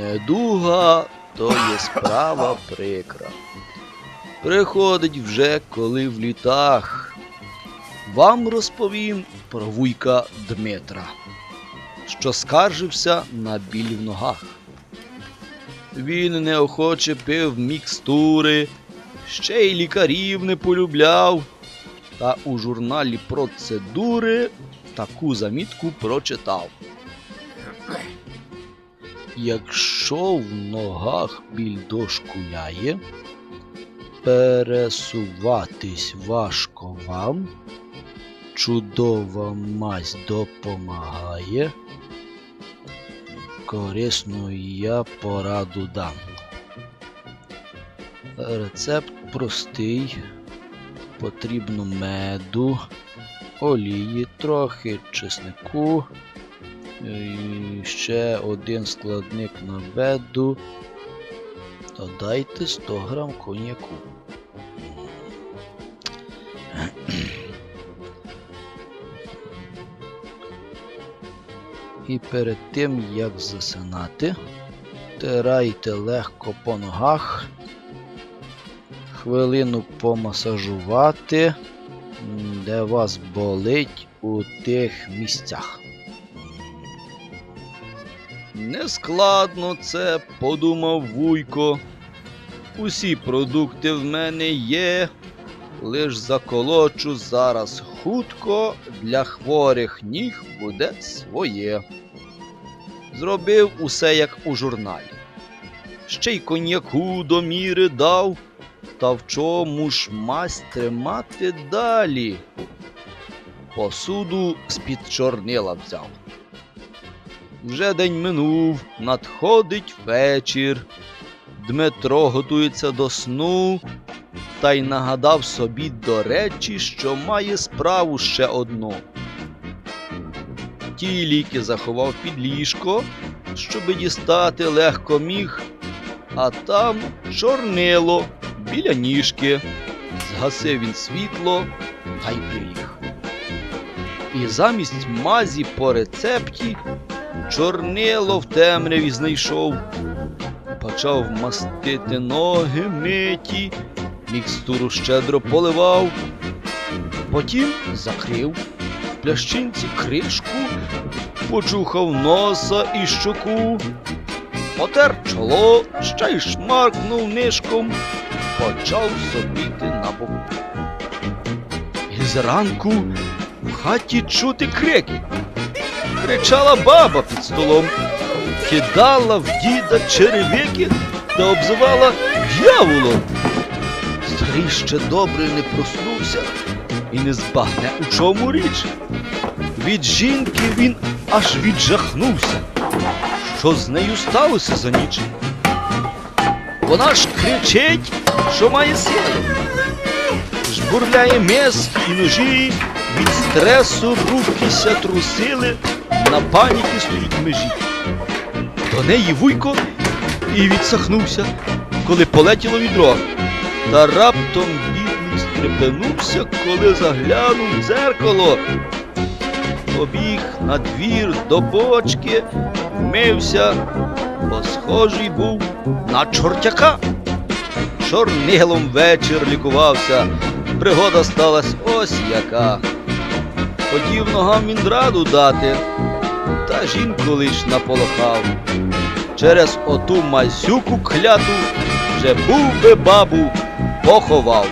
Недуга то є справа прикра. Приходить вже коли в літах. Вам розповім про вуйка Дмитра, що скаржився на біль в ногах. Він неохоче пив мікстури, ще й лікарів не полюбляв. Та у журналі процедури таку замітку прочитав. Якщо в ногах біль дошкуляє, пересуватись важко вам, чудова мазь допомагає. Корисну я пораду дам. Рецепт простий. Потрібно меду, олії, трохи чеснику, і ще один складник на меду. Додайте 100 грам коньяку. І перед тим, як засинати, тирайте легко по ногах, хвилину помасажувати, де вас болить у тих місцях. Нескладно це, подумав Вуйко. Усі продукти в мене є, лиш заколочу зараз хутко, для хворих ніг буде своє. Зробив усе як у журналі. Ще й коньяку до міри дав, та в чому ж мазь тримати далі? Посуду з-під чорнила взяв. Вже день минув, надходить вечір. Дмитро готується до сну, та й нагадав собі до речі, що має справу ще одну. Ті ліки заховав під ліжко, щоби дістати легко міг, а там чорнило біля ніжки. Згасив він світло та й приліг. І замість мазі по рецепті чорнило в темряві знайшов. Почав мастити ноги миті, мікстуру щедро поливав, потім закрив в плящинці кришку, почухав носа і щоку, потер чоло, ще й шмаркнув нишком, почав собіти на боку. І зранку в хаті чути крики. Кричала баба під столом, кидала в діда черевики та обзивала дьяволом. Старий ще добре не проснувся і не збагне, у чому річ. Від жінки він аж віджахнувся. Що з нею сталося за ніч? Вона ж кричить, що має сили. Жбурляє миски і ножі, від стресу руки ся трусили, на паніки стоїть межі. До неї вуйко і відсахнувся, коли полетіло відро. Та раптом бідний стрепенувся, коли заглянув в дзеркало. Побіг на двір до бочки, мився, бо схожий був на чортяка. Чорнилом вечір лікувався, пригода сталась ось яка. Хотів ногам він раду дати, та жінку лиш наполохав. Через оту мазюку кляту вже був би бабу поховав.